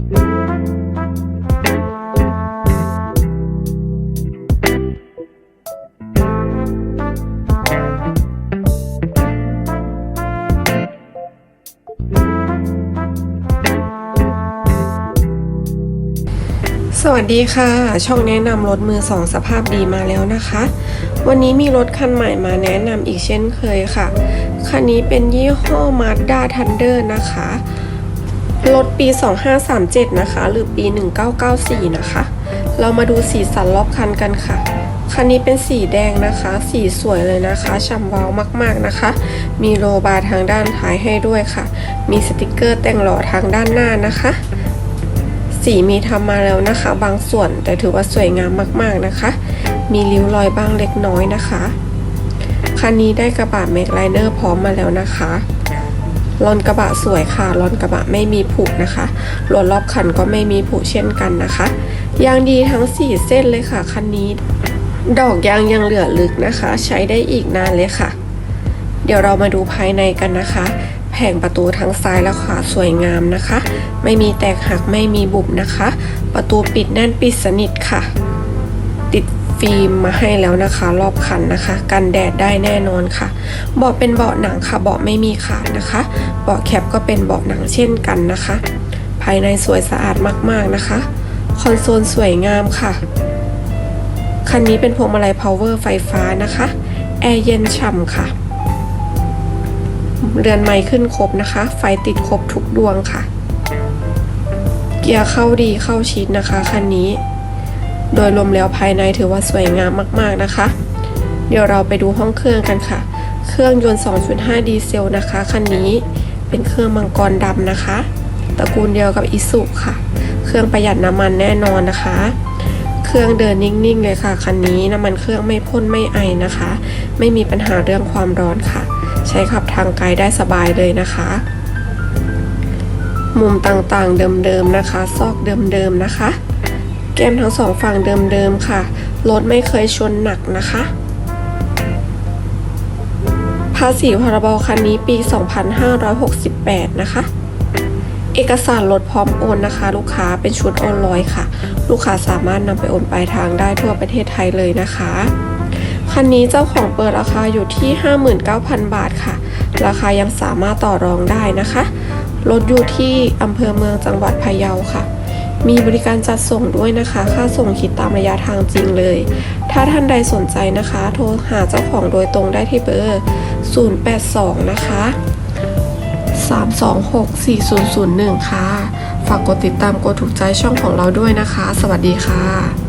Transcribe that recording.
สวัสดีค่ะ ช่องแนะนำรถมือสองสภาพดีมาแล้วนะคะ วันนี้มีรถคันใหม่มาแนะนำอีกเช่นเคยค่ะ คันนี้เป็นยี่ห้อ Mazda Thunder นะคะ รถปี 2537 นะคะ หรือปี 1994 นะคะ เรามาดูสีสันรอบคันกันค่ะ คันนี้เป็นสีแดงนะคะ สีสวยเลยนะคะฉ่ำวาวมากๆนะคะ มีโลบาร์ทางด้านท้ายให้ด้วยค่ะ มีสติกเกอร์แต่งหล่อทางด้านหน้านะคะ สีมีทำมาแล้วนะคะ บางส่วนแต่ถือว่าสวยงามมากๆนะคะ มีริ้วรอยบ้างเล็กน้อยนะคะ คันนี้ได้กระบะเมกไลเนอร์พร้อมมาแล้วนะคะ ลอนกระบะสวยค่ะลอนกระบะไม่มีผุนะคะรถรอบคันก็ไม่มีผุเช่นกันนะคะ ยางดีทั้ง 4 เส้นเลยค่ะคันนี้ดอกยางยังเหลือลึกนะคะ ใช้ได้อีกนานเลยค่ะ เดี๋ยวเรามาดูภายในกันนะคะ แผงประตูทั้งซ้ายและขวาสวยงามนะคะ ไม่มีแตกหักไม่มีบุบนะคะ ประตูปิดแน่นปิดสนิทค่ะ ติด ฟิล์มมาให้แล้วนะคะ รอบคันนะคะ กันแดดได้แน่นอนค่ะเบาะเป็นเบาะหนังค่ะเบาะไม่มีขาดนะคะเบาะแคปก็เป็นเบาะหนังเช่นกันนะคะ ภายในสวยสะอาดมากๆนะคะ คอนโซลสวยงามค่ะคันนี้เป็นพวงมาลัย power ไฟฟ้านะคะแอร์เย็นฉ่ำค่ะเรือนไม้ขึ้นครบนะคะ ไฟติดครบทุกดวงค่ะ เกียร์เข้าดีเข้าชิดนะคะคันนี้ โดยรวมแล้วภายในถือว่าสวยงามมากๆนะคะ เดี๋ยวเราไปดูห้องเครื่องกันค่ะ เครื่องยนต์ 2.5 ดีเซลนะคะคันนี้เป็นเครื่องมังกรดำนะคะ ตระกูลเดียวกับอิสุค่ะ เครื่องประหยัดน้ำมันแน่นอนนะคะ เครื่องเดินนิ่งๆเลยค่ะคันนี้น้ำมันเครื่องไม่พ่นไม่ไอนะคะ ไม่มีปัญหาเรื่องความร้อนค่ะ ใช้ขับทางไกลได้สบายเลยนะคะมุมต่างๆเดิมๆนะคะ ซอกเดิมๆนะคะ แก้มทั้งสองฝั่งเดิมๆค่ะ รถไม่เคยชนหนักนะคะ ภาษีพรบคันนี้ปี 2568 นะคะ เอกสารรถพร้อมโอนนะคะ ลูกค้าเป็นชุดโอนลอยค่ะ ลูกค้าสามารถนำไปโอนปลายทางได้ทั่วประเทศไทยเลยนะคะ คันนี้เจ้าของเปิดราคาอยู่ที่ 59,000 บาทค่ะ ราคายังสามารถต่อรองได้นะคะ รถอยู่ที่อำเภอเมืองจังหวัดพะเยาค่ะ มีบริการจัดส่งด้วยนะคะ ค่าส่งคิดตามระยะทางจริงเลย ถ้าท่านใดสนใจนะคะ โทรหาเจ้าของโดยตรงได้ที่เบอร์ 082 นะคะ 326-4001 ค่ะ ฝากกดติดตามกดถูกใจช่องของเราด้วยนะคะ สวัสดีค่ะ